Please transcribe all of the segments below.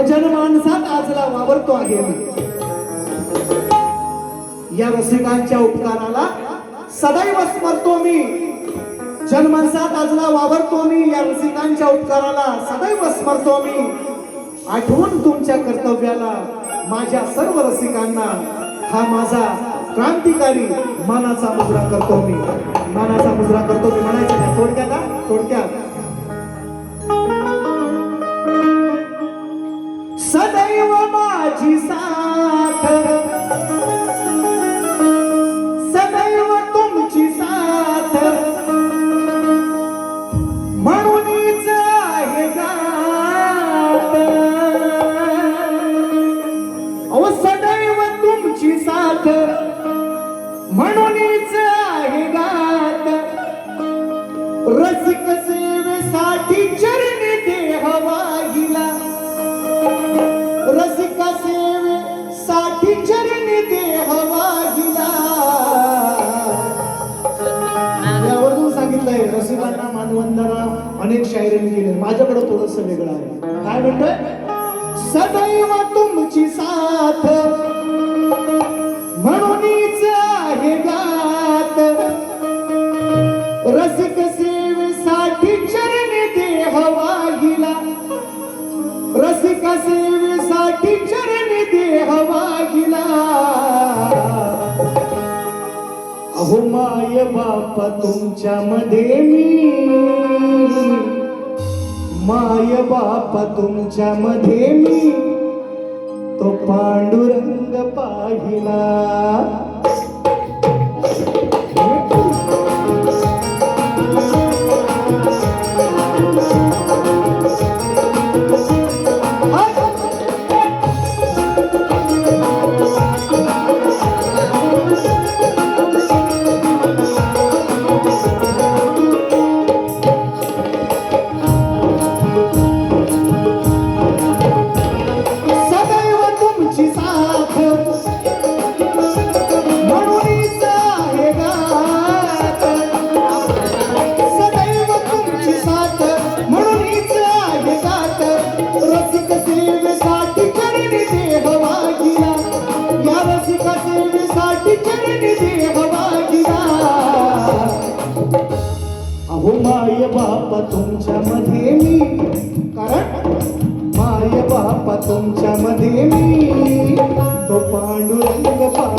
जनमानसात आजला वावरतो आहे या रसिकांच्या उपकाराला सदैव स्मरतो मी. जनमानसात आजला वावरतो मी. या रसिकांच्या उपकाराला सदैव स्मरतो मी. आठवून तुमच्या कर्तव्याला माझ्या सर्व रसिकांना हा माझा क्रांतिकारी मानाचा मुजरा करतो मी. मानाचा मुजरा करतो मी. म्हणायचं नाही. रसिक सेवेसाठी चरणी देह वाहिला. रसिक सेवेसाठी चरणी देह वाहिला. यावरून सांगितलंय रसिकांना मानवंदना अनेक शायरीने केले. माझ्याकडे थोडस वेगळं आहे. काय म्हणतोय? सदैव तुमची साथ. रसिका सेवेसाठी चरण देह अहो माय बाप तुमच्या मध्ये मी. माय बाप तुमच्या मध्ये मी. तो पांडुरंग पाहिला. बाप तुमच्या मध्ये मी कारण माय बाप तुमच्या मध्ये मी तो पांडुरंग पाहिला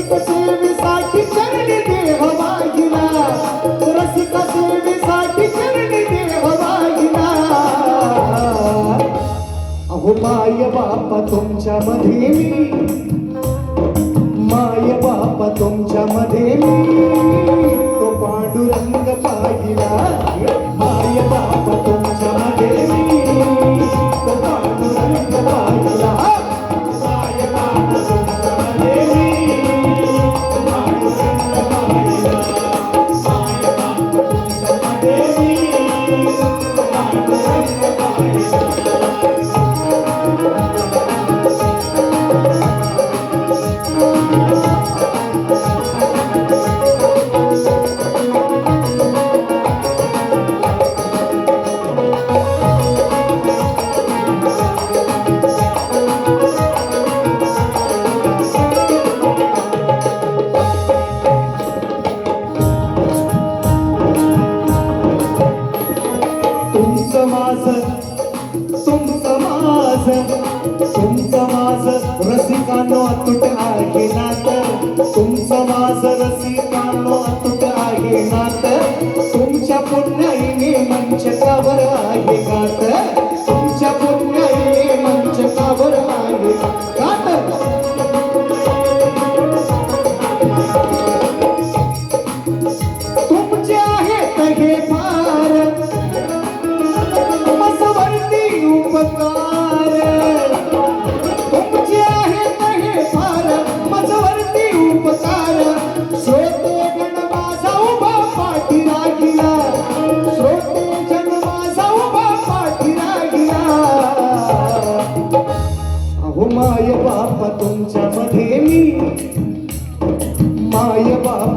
रसिक सेवेसाठी चरणी देह वाहिला रसिक सेवेसाठी चरणी देह वाहिला अहो माय बाप तुमच्या मध्ये मी. माय बाप तुमच्या मध्ये मी. तो पांडुरंग पाहिला.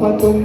माय